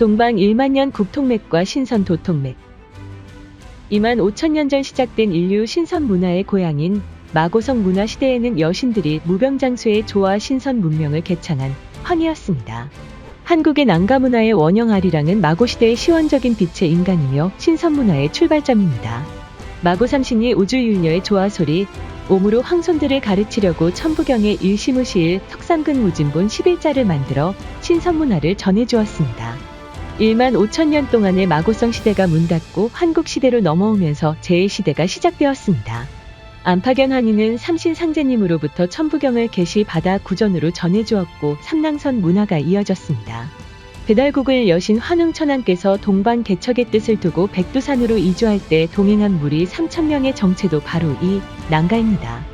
동방 1만 년 국통맥과 신선 도통맥 2만 5천 년 전 시작된 인류 신선 문화의 고향인 마고성 문화 시대에는 여신들이 무병장수의 조화 신선 문명을 개창한 황이었습니다. 한국의 난가 문화의 원형 아리랑은 마고 시대의 시원적인 빛의 인간이며 신선 문화의 출발점입니다. 마고 삼신이 우주 윤녀의 조화 소리, 오무로 황손들을 가르치려고 천부경의 일시무시일 석삼근 무진본 11자를 만들어 신선 문화를 전해주었습니다. 1만 5천 년 동안의 마고성 시대가 문 닫고 한국 시대로 넘어오면서 제1시대가 시작되었습니다. 안파견 환희는 삼신 상제님으로부터 천부경을 계시받아 구전으로 전해주었고 삼랑선 문화가 이어졌습니다. 배달국을 여신 환웅천왕께서 동방 개척의 뜻을 두고 백두산으로 이주할 때 동행한 무리 3천명의 정체도 바로 이 난가입니다.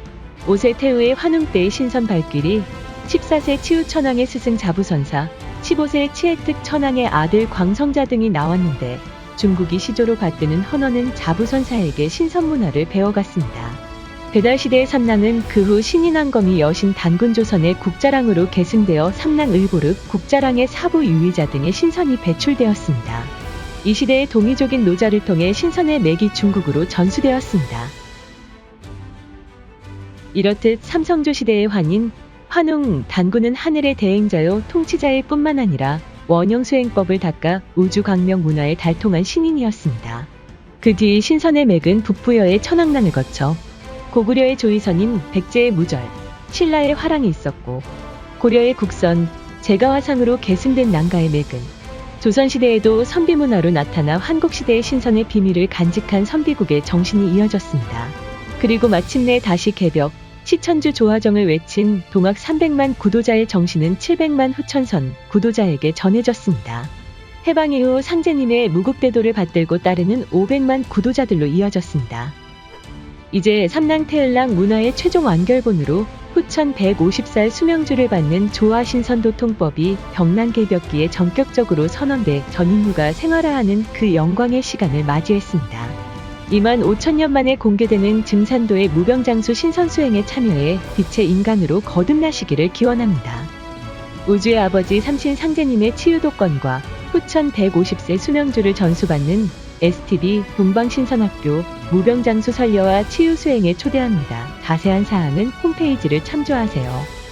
5세 태우의 환웅 때의 신선 발길이 14세 치우천왕의 스승 자부선사 15세 치혜특 천왕의 아들 광성자 등이 나왔는데 중국이 시조로 받드는 헌원은 자부선사에게 신선문화를 배워갔습니다. 배달시대의 삼랑은 그 후 신인왕검이 여신 단군조선의 국자랑으로 계승되어 삼랑을보륵 국자랑의 사부 유의자 등의 신선이 배출되었습니다. 이 시대의 동이족인 노자를 통해 신선의 맥이 중국으로 전수되었습니다. 이렇듯 삼성조 시대의 환인, 환웅, 단군은 하늘의 대행자요 통치자일 뿐만 아니라 원형 수행법을 닦아 우주 광명 문화에 달통한 신인이었습니다. 그 뒤 신선의 맥은 북부여의 천왕란을 거쳐 고구려의 조이선인 백제의 무절, 신라의 화랑이 있었고 고려의 국선, 제가화상으로 계승된 난가의 맥은 조선시대에도 선비문화로 나타나 한국시대의 신선의 비밀을 간직한 선비국의 정신이 이어졌습니다. 그리고 마침내 다시 개벽, 시천주 조화정을 외친 동학 300만 구도자의 정신은 700만 후천선 구도자에게 전해졌습니다. 해방 이후 상제님의 무국대도를 받들고 따르는 500만 구도자들로 이어졌습니다. 이제 삼랑태을랑 문화의 최종 완결본으로 후천 150살 수명주를 받는 조화신선도통법이 병난개벽기에 전격적으로 선언돼 전 인류가 생활화하는 그 영광의 시간을 맞이했습니다. 2만 5천 년 만에 공개되는 증산도의 무병장수 신선수행에 참여해 빛의 인간으로 거듭나시기를 기원합니다. 우주의 아버지 삼신 상제님의 치유도권과 후천 150세 수명주를 전수받는 STB 동방신선학교 무병장수 설려와 치유수행에 초대합니다. 자세한 사항은 홈페이지를 참조하세요.